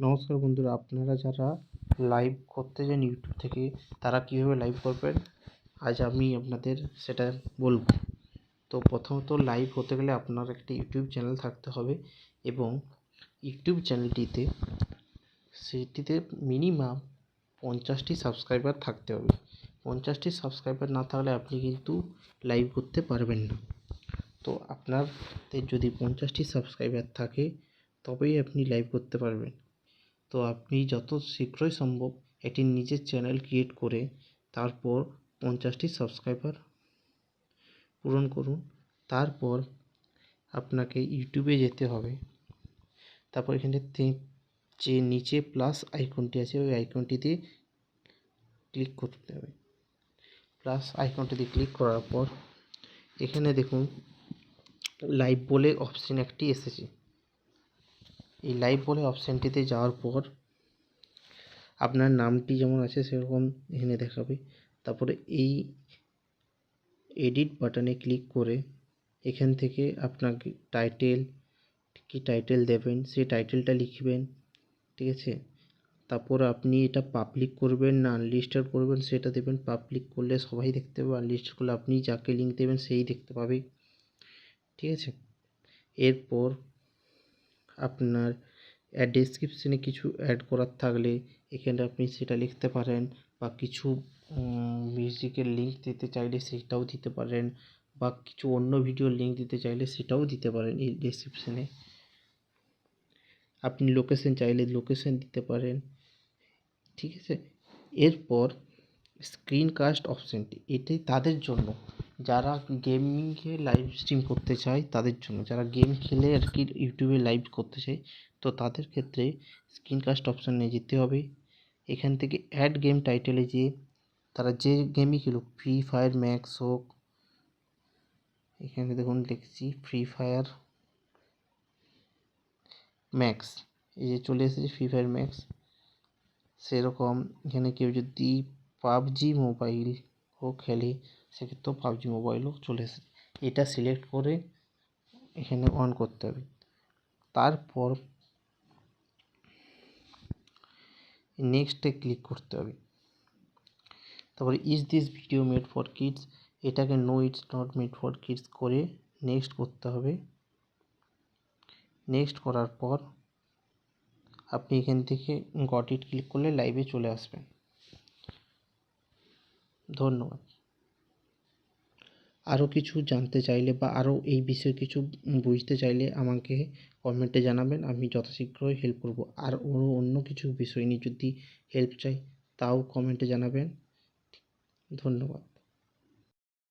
নমস্কার বন্ধুরা, আপনারা যারা লাইভ করতে চান ইউটিউব থেকে, তারা কীভাবে লাইভ করবেন? আজ আমি আপনাদের সেটা বলব। তো প্রথমত লাইভ হতে গেলে আপনার একটি ইউটিউব চ্যানেল থাকতে হবে এবং ইউটিউব চ্যানেলটিতে সেটিতে মিনিমাম পঞ্চাশটি সাবস্ক্রাইবার থাকতে হবে। পঞ্চাশটি সাবস্ক্রাইবার না থাকলে আপনি কিন্তু লাইভ করতে পারবেন না। তো আপনাদের যদি পঞ্চাশটি সাবস্ক্রাইবার থাকে, তবেই আপনি লাইভ করতে পারবেন। তো আপনি যত শীঘ্রই সম্ভব একটি নিজের চ্যানেল ক্রিয়েট করে তারপর পঞ্চাশটি সাবস্ক্রাইবার পূরণ করুন। তারপর আপনাকে ইউটিউবে যেতে হবে। তারপর এখানে যে নিচে প্লাস আইকনটি আছে, ওই আইকনটিতে ক্লিক করতে হবে। প্লাস আইকনটিতে ক্লিক করার পর এখানে দেখুন লাইভ বলে অপশন একটি এসেছে। এই লাইভ বলে অপশানটিতে যাওয়ার পর আপনার নামটি যেমন আছে সেরকম এখানে দেখাবে। তারপরে এই এডিট বাটনে ক্লিক করে এখান থেকে আপনাকে টাইটেল কি টাইটেল দেবেন, সেই টাইটেলটা লিখবেন, ঠিক আছে? তারপর আপনি এটা পাবলিক করবেন না আনলিস্টেড করবেন, সেটা দেবেন পাবলিক করলে সবাই দেখতে পাবে আনলিস্টেড করলে আপনি যাকে লিঙ্ক দেবেন সেই দেখতে পাবে, ঠিক আছে? এরপর আপনার ডেসক্রিপশনে কিছু অ্যাড করার থাকলে এখানে আপনি সেটা লিখতে পারেন বা কিছু মিউজিকের লিঙ্ক দিতে চাইলে সেটাও দিতে পারেন বা কিছু অন্য ভিডিওর লিঙ্ক দিতে চাইলে সেটাও দিতে পারেন এই ডেসক্রিপশনে আপনি লোকেশন চাইলে লোকেশন দিতে পারেন, ঠিক আছে? এরপর স্ক্রিন কাস্ট অপশানটি এটি তাদের জন্য। যারা গেমিংয়ে লাইভ স্ট্রিম করতে চায় তাদের জন্য, যারা গেম খেলে আর কি ইউটিউবে লাইভ করতে চায়, তো তাদের ক্ষেত্রে স্ক্রিন কাস্ট অপশানে যেতে হবে। এখান থেকে অ্যাড গেম টাইটেলে যে তারা যে গেমই খেলুক ফ্রি ফায়ার ম্যাক্স হোক, এখানে দেখুন লিখছি ফ্রি ফায়ার ম্যাক্স এই যে চলে এসেছে ফ্রি ফায়ার ম্যাক্স সেরকম। এখানে কেউ যদি পাবজি মোবাইল ও খেলে সেক্ষেত্রেও পাবজি মোবাইলও চলে এসেছে। এটা সিলেক্ট করে এখানে অন করতে হবে। তারপর নেক্সটে ক্লিক করতে হবে। তারপরে is this video made for kids এটাকে no it's not made for kids করে নেক্সট করতে হবে। নেক্সট করার পর আপনি এখান থেকে গট ইট ক্লিক করলে লাইভে চলে আসবেন। ধন্যবাদ। আরও কিছু জানতে চাইলে বা আরও এই বিষয়ে কিছু বুঝতে চাইলে আমাকে কমেন্টে জানাবেন, আমি যথাশীঘ্রই হেল্প করব। আর অন্য কিছু বিষয় নিয়ে যদি হেল্প চাই, তাও কমেন্টে জানাবেন। ধন্যবাদ।